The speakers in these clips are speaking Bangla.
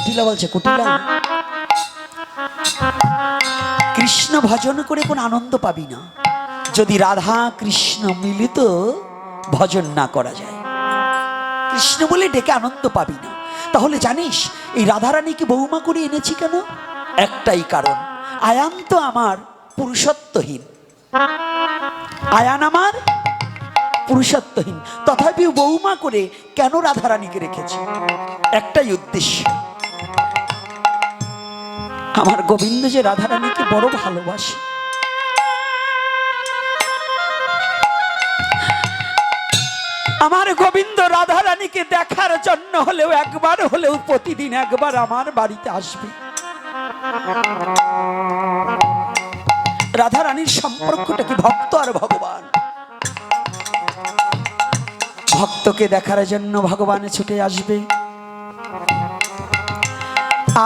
জটিলা বলছে, কুটিলা। কৃষ্ণ ভজন করে কোন আনন্দ পাবি না। যদি রাধা কৃষ্ণ মিলিত ভজন না করা যায়। কৃষ্ণ বলে ডেকে আনন্দ পাবি না। তাহলে জানিস, এই রাধারানীকে বৌমা করে এনেছি কেন? একটাই কারণ, আয়ান তো আমার পুরুষত্বহীন। আয়ান আমার পুরুষত্বহীন। তথাপিও বৌমা করে কেন রাধারানীকে রেখেছি? একটাই উদ্দেশ্য। আমার গোবিন্দ যে রাধারানীকে বড় ভালোবাসে। আমার গোবিন্দ রাধারানীকে দেখার জন্য হলেও একবার হলেও প্রতিদিন একবার আমার বাড়িতে আসবে। রাধারানীর সম্পর্কটা কি ভক্ত আর ভগবান? ভক্তকে দেখার জন্য ভগবান ছুটে আসবে।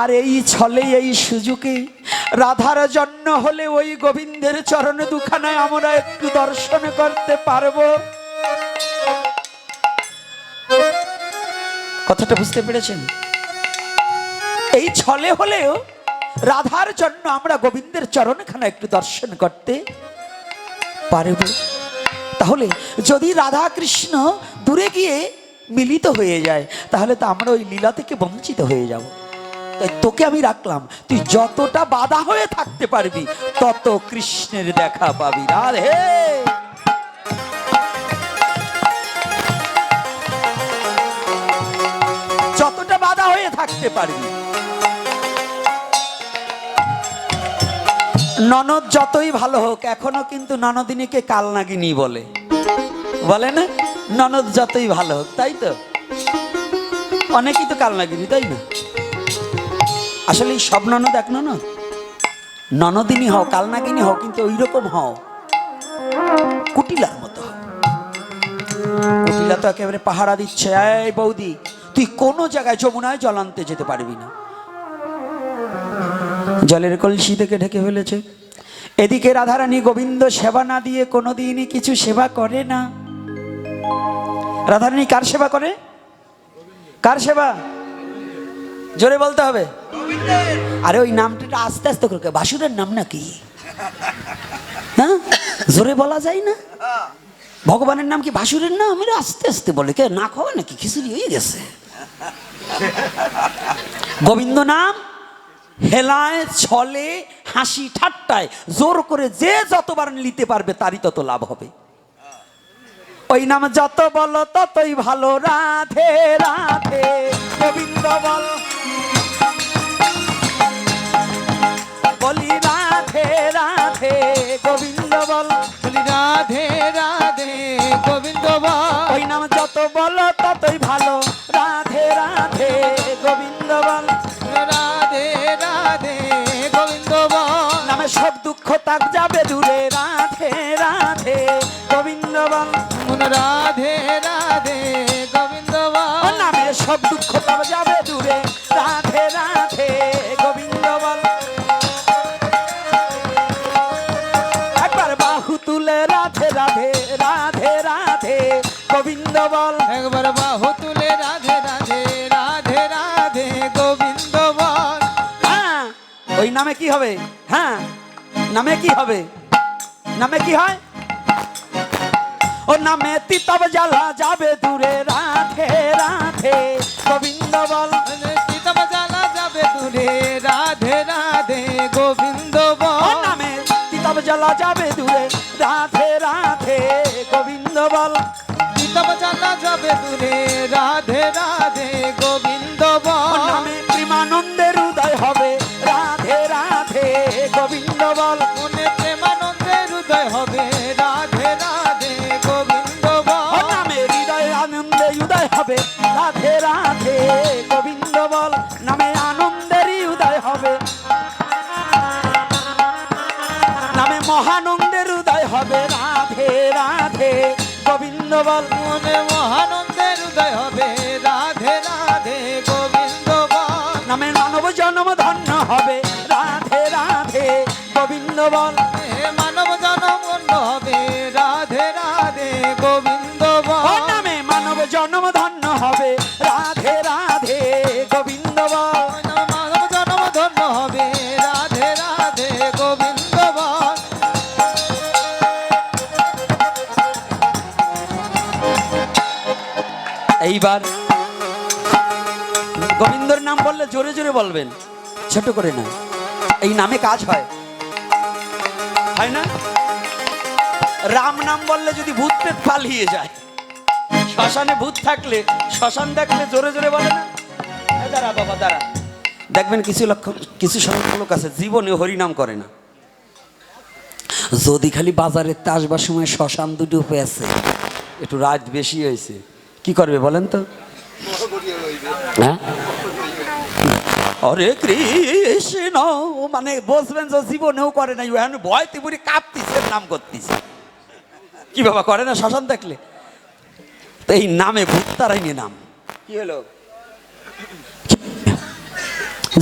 আর এই ছলে, এই সুযোগে রাধার জন্য হলে ওই গোবিন্দের চরণ দুখানায় আমরা একটু দর্শন করতে পারব। কথাটা বুঝতে পেরেছেন? এই ছলে হলেও রাধার জন্য আমরা গোবিন্দের চরণখানা একটু দর্শন করতে পারব। তাহলে যদি রাধা কৃষ্ণ দূরে গিয়ে মিলিত হয়ে যায়, তাহলে তো আমরা ওই লীলা থেকে বঞ্চিত হয়ে যাব। তাই তোকে আমি রাখলাম। তুই যতটা বাধা হয়ে থাকতে পারবি, তত কৃষ্ণের দেখা পাবি। রাধে যতটা বাধা হয়ে থাকতে পারবি। ননদ যতই ভালো হোক, এখনও কিন্তু ননদিনীকে কালনাগিনী বলে। বলে না? ননদ যতই ভালো হোক, তাই তো? অনেকেই তো কালনাগিনী, তাই না? আসলে এই সব ননদ এক ননদ? ননদিনী হও, কালনাগিনী হও, কিন্তু ওই রকম হও। কুটিলার মতো কুটিলা তো একেবারে পাহারা দিচ্ছে, এই বৌদি, তুই কোনো জায়গায় যমুনায় জল আনতে যেতে পারবি না। জলের কলসি থেকে ঢেকে ফেলেছে। এদিকে রাধারানী গোবিন্দ সেবা না দিয়ে কোনোদিনই কিছু সেবা করে না। রাধারানী কার সেবা করে? কার সেবা? জোরে বলতে হবে। আরে ওই নামটা আস্তে আস্তে করে বাসুরের নাম নাকি? হ্যাঁ? জোরে বলা যায় না? ভগবানের নাম কি বাসুরের নাম? এরা আস্তে আস্তে বলে, কে না খাওয়া নাকি? খিচুড়ি হয়ে গেছে। গোবিন্দ নাম হেলায়, ছলে, হাসি, ঠাট্টায়, জোর করে যে যতবার নিতে পারবে তারই তত লাভ হবে। ওই নাম যত বলো ততই ভালো, রাধে রাধে। গোবিন্দ বলি দুঃখ যাবে দূরে রাধে রাধে। গোবিন্দ রাধে রাধে গোবিন্দ নামে সব দুঃখ তাক যাবে দূরে রাধে রাধে গোবিন্দ একবার বাহু তুলে রাধে রাধে রাধে রাধে গোবিন্দ বল একবার বাহু তুলে রাধে রাধে রাধে রাধে গোবিন্দ বল হ্যাঁ ওই নামে কি হবে? হ্যাঁ নামে কি হবে? নামে কি হয়? ও নামে তিতব জ্বালা যাবে দূরে রাধে রাধে। গোবিন্দ বল সীতাব জানা যাবে দূরে রাধে রাধে। গোবিন্দ বল নামে তিতব জ্বালা যাবে দূরে রাধে রাধে। গোবিন্দ বল সীতাব জানা যাবে দূরে রাধে রাধে। গোবিন্দ বল নামে প্রেমানন্দের রাধে রাধে, গোবিন্দ বল, নামে আনন্দেরই উদয় হবে। নামে মহানন্দের উদয় হবে। রাধে রাধে, গোবিন্দ বল মনে মহানন্দের হৃদয় হবে। রাধে রাধে, গোবিন্দ বল, নামে মানব জন্ম ধন্য হবে। রাধে রাধে, গোবিন্দ বল এইবার গোবিন্দর নাম বললে জোরে জোরে বলবেন, ছোট করে না। এই নামে কাজ হয়। হয় না? রাম নাম বললে যদি ভূত পেট পালিয়ে যায়, শ্মশানে ভূত থাকলে, শ্মশান দেখলে জোরে জোরে বলে না? দাঁড়া বাবা, দাঁড়া। দেখবেন কিছু লক্ষ, কিছু সংখ্যক লোক আছে, জীবনে হরিনাম করে না। যদি খালি বাজারের আসবার সময় শ্মশান দুটো পেয়েছে একটু রাত বেশি হয়েছে। কি করবে বলেন তো? হ্যাঁ? অরে কৃষ্ণ মানে বসবেন যে জীবনেও করে নাই ওখানে ভয় তিপুরি কাঁপতিছে, নাম করতিছে। কি বাবা, করে না শ্মশান দেখলে? তো এই নামে ভূত তারাইনি নাম। কি হলো?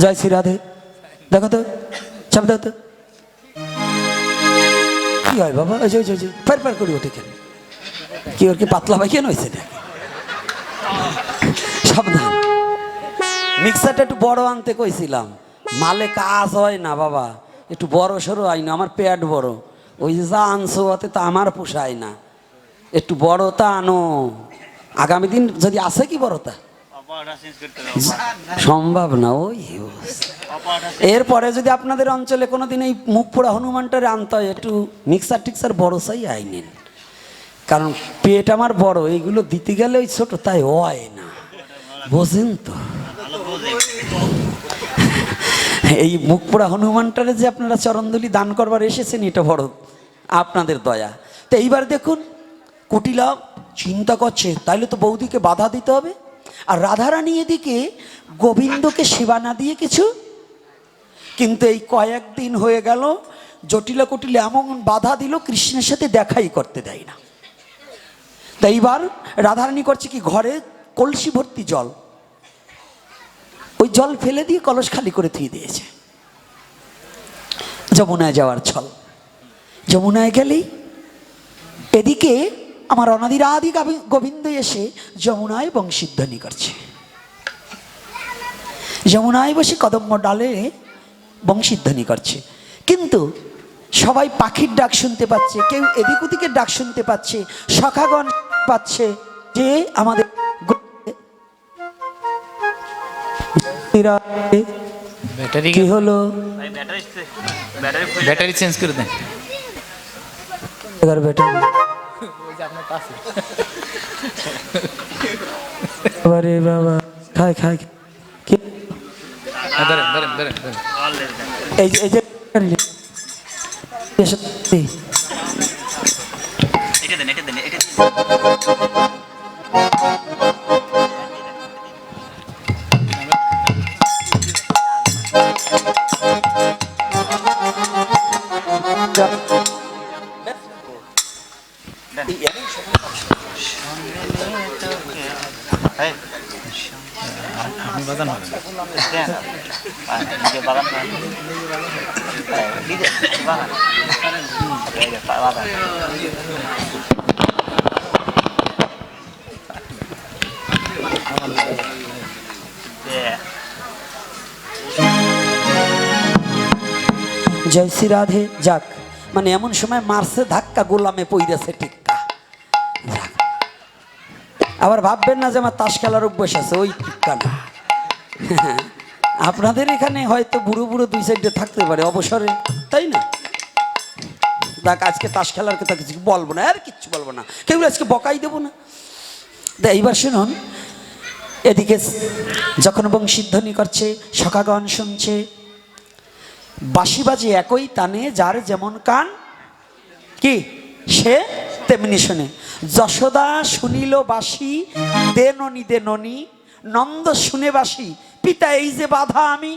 জয় শ্রী রাধে। দেখো তো, চাপ দাও তো। কি হয় বাবা? ওই যে ফার ফার করে ওঠে কেন? কি ওর কি পাতলা ভাই কেন হয়েছে নাকি? সাবধান। মিক্সারটা একটু বড় আনতে কইছিলাম। মালে কাজ হয় না বাবা। একটু বড় হয় না, আমার পেট বড়। ওই যে যা আনছো ওতে তো আমার পোষায় না। একটু বড়টা আনো। আগামী দিন যদি আছে কি বড়টা সম্ভব না, ওই এরপরে যদি আপনাদের অঞ্চলে কোনোদিন এই মুখ পোড়া হনুমানটারে আনতে হয়, একটু মিক্সার টিক্সার বড় চাই আইনেন। কারণ পেট আমার বড়, এইগুলো দিতে গেলে ওই ছোট তাই হয় না। বোঝেন তো এই মুখ পোড়া হনুমানটারে যে আপনারা চরণদলি দান করবার এসেছেন, এটা বড় আপনাদের দয়া। তো এইবার দেখুন, কুটিলা চিন্তা করছে, তাইলে তো বৌদিকে বাধা দিতে হবে। আর রাধারানী এদিকে গোবিন্দকে সেবা না দিয়ে কিছু, কিন্তু এই কয়েকদিন হয়ে গেল, জটিলা কুটিলে এমন বাধা দিল, কৃষ্ণের সাথে দেখাই করতে দেয় না। তাই এইবার রাধারানী করছে কি, ঘরে কলসি ভর্তি জল। ওই জল ফেলে দিয়ে কলস খালি করে থুয়ে দিয়েছে। যমুনায় যাওয়ার ছল। যমুনায় গেলেই এদিকে আমার অনাদির আদি গোবিন্দ এসে যমুনায় বংশীধ্বনি করছে। যমুনায় বসে কদম্ব ডালে বংশীধ্বনি করছে। কিন্তু সবাই পাখির ডাক শুনতে পাচ্ছে, কেউ এদিক ওদিকের ডাক শুনতে পাচ্ছে, সখাগণ পাচ্ছে যে আমাদের ব্যাটারি কি হলো ব্যাটারি চেঞ্জ করে দেন বেটা আরে বাবা হ্যাঁ, এই যে এই যে এসে- এই, এটা দেন এটা দেন এটা জয় শ্রী রাধে, যাক মানে এমন সময় মারছে, ধাক্কা, গোলামে পইরেছে টিক্কা। আবার ভাববেন না যে আমার তাস খেলার অভ্যাস আছে, ওই টিক্কা না। আপনাদের এখানে হয়তো বুড়ো বুড়ো দুই সাইডে থাকতে পারে, অবসরে, তাই না? দেখ, আজকে তাস খেলার কথা কিছু বলব না, আর কিচ্ছু বলব না। কেউ আজকে বকাই দেবো না। এইবার শুনুন। এদিকে যখন বংশীধ্বনি করছে, সখাগণ শুনছে, বাঁশি বাজে একই তানে যার যেমন কান, কি? সে তেমনি শোনে। যশোদা শুনিল বাসি দে ননি দে ননি নন্দ শুনে বাসি পিতা এই যে বাধা আমি।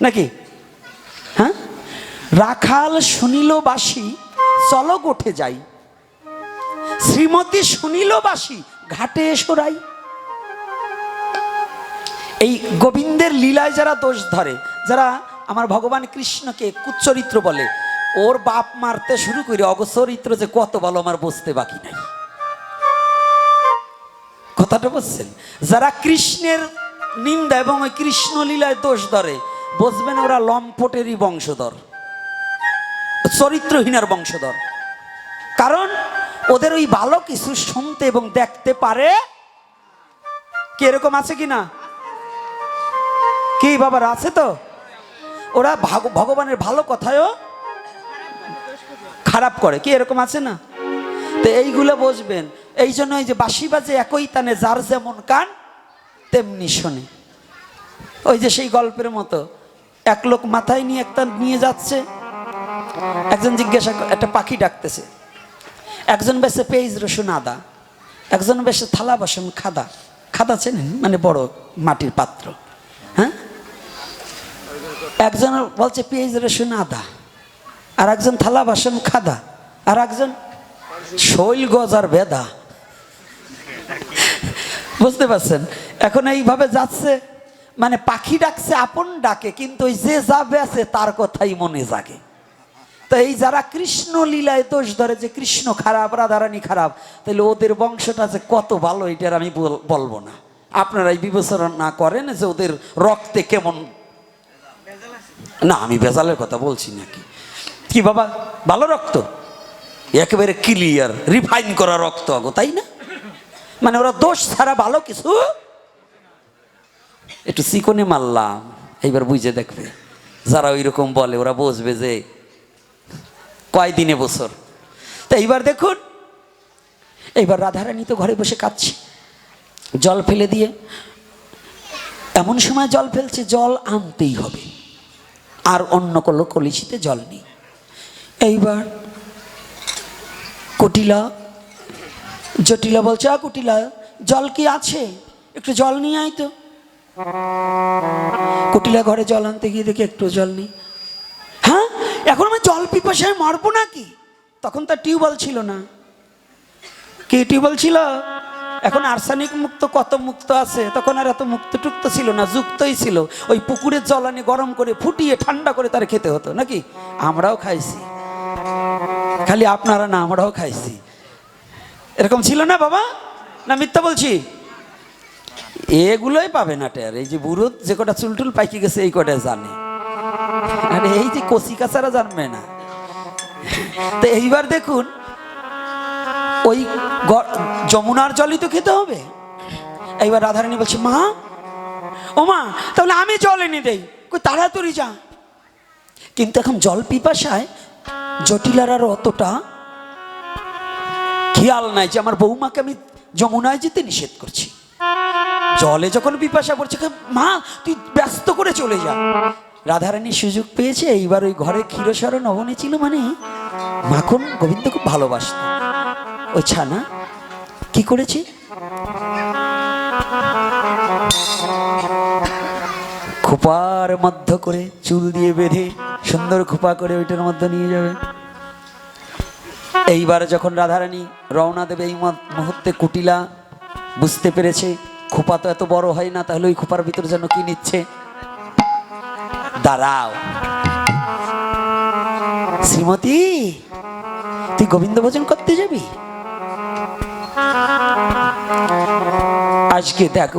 নাকি? হ্যাঁ? রাখাল শুনিল বাসি, চলো গোঠে যাই। শ্রীমতী শুনিল বাসি, ঘাটে এসোরাই এই গোবিন্দের লীলায় যারা দোষ ধরে, যারা আমার ভগবান কৃষ্ণকে কুচরিত্র বলে, ওর বাপ মারতে শুরু করে অগচরিত্র যে কত বলো আমার বুঝতে বাকি নাই। কথাটা বুঝছেন যারা কৃষ্ণের নিন্দা এবং ওই কৃষ্ণ লীলায় দোষ ধরে, বুঝবেন ওরা লম্পটেরই বংশধর। চরিত্রহীনার বংশধর। কারণ ওদের ওই ভালো কিছু শুনতে এবং দেখতে পারে। কি এরকম আছে কি না? কি বাবার আছে তো? ওরা ভাগ- ভগবানের ভালো কথায়ও খারাপ করে। কি এরকম আছে না? তো এইগুলো বসবেন। এই জন্য যে বাঁশি বাজে একই তানে যার যেমন কান, তেমনি শোনে। ওই যে সেই গল্পের মতো। এক লোক মাথায় নিয়ে একটা নিয়ে যাচ্ছে। একজন জিজ্ঞাসা একটা পাখি ডাকতেছে। একজন বেশে পেঁয়াজ, রসুন, আদা। একজন বেশে থালা, বাসন, খাদা। খাদা চেনেন? মানে বড় মাটির পাত্র। হ্যাঁ? একজন বলছে পেঁয়াজ, রসুন, আদা। আর একজন থালা, বাসন, খাদা। আর একজন শৈল গজার বেদা। বুঝতে পারছেন? এখন এইভাবে যাচ্ছে মানে পাখি ডাকছে, আপন ডাকে, কিন্তু ওই যে যাবে আছে তার কথাই মনে জাগে। তো এই যারা কৃষ্ণ লীলায় দোষ ধরে যে কৃষ্ণ খারাপ, রাধারানী খারাপ তাহলে ওদের বংশটা যে কত ভালো এটার আমি বল- বলব না। আপনারা এই বিবেচনা না করেন যে ওদের রক্তে কেমন না, আমি বেজালের কথা বলছি নাকি। কি বাবা, ভালো রক্ত? একেবারে ক্লিয়ার রিফাইন করা রক্ত আগো, তাই না? মানে ওরা দোষ ছাড়া ভালো কিছু? একটু চিকনে মারলাম, এইবার বুঝে দেখবে। যারা ওই রকম বলে, ওরা বুঝবে যে কয় দিনে বছর? তো এইবার দেখুন। এইবার রাধারানী তো ঘরে বসে কাঁদছে। জল ফেলে দিয়ে। এমন সময় জল ফেলছে, জল আনতেই হবে। আর অন্য কোনো কলিসিতে জল নেই। এইবার কুটিলা, জটিলা বলছে আ কুটিলা, জল কি আছে? একটু জল নিয়ে আয় তো। কুটিলা ঘরে জল আনতে গিয়ে দেখি একটু জল নেই হ্যাঁ এখন আমি জল পিপাসায় মারবো নাকি? তখন তার টিউবওয়েল ছিল না। কি টিউবওয়েল ছিল? এখন আর্সানিক মুক্ত কত মুক্ত আছে? তখন আর এত মুক্ত টুক্ত ছিল না, যুক্তই ছিল। ওই পুকুরের জল আনি গরম করে ফুটিয়ে ঠান্ডা করে তার খেতে হতো, নাকি? আমরাও খাইছি। খালি আপনারা না, আমরাও খাইছি। এরকম ছিল না বাবা? না মিথ্যা বলছি? এগুলোই পাবে না টের এই যে বুড়ো যে কটা চুলটুল পাইকে গেছে, এই কটা জানে। আরে এই যে কচি কাছারা জানবে না। তো এইবার দেখুন, ওই যমুনার জলই তো খেতে হবে। এইবার রাধারানী বলছে, মা, ও মা, তাহলে আমি জল এনে দেই। কই, তাড়াতাড়ি যা। কিন্তু এখন জল পিপাসায় জটিলার আর অতটা খেয়াল নাই যে আমার বৌমাকে আমি যমুনায় যেতে নিষেধ করছি। জলে যখন পিপাসা পড়ছে, মা, তুই ব্যস্ত করে চলে যা। রাধারানী সুযোগ পেয়েছে এইবার ওই ঘরে ক্ষীরসরণ অবনে ছিল মানে মাখন গোবিন্দ খুব ভালোবাসত। ওই ছানা কি করেছে? খোপার মধ্য করে চুল দিয়ে বেঁধে সুন্দর খোপা করে ওইটার মধ্যে নিয়ে যাবে। এইবার যখন রাধারানী রওনা দেবে এই মুহূর্তে কুটিলা বুঝতে পেরেছে খোপা তো এত বড় হয় না তাহলে ওই খোপার ভিতরে যেন কি নিচ্ছে? দাঁড়াও। শ্রীমতী তুই গোবিন্দ ভোজন করতে যাবি? আজকে দেখ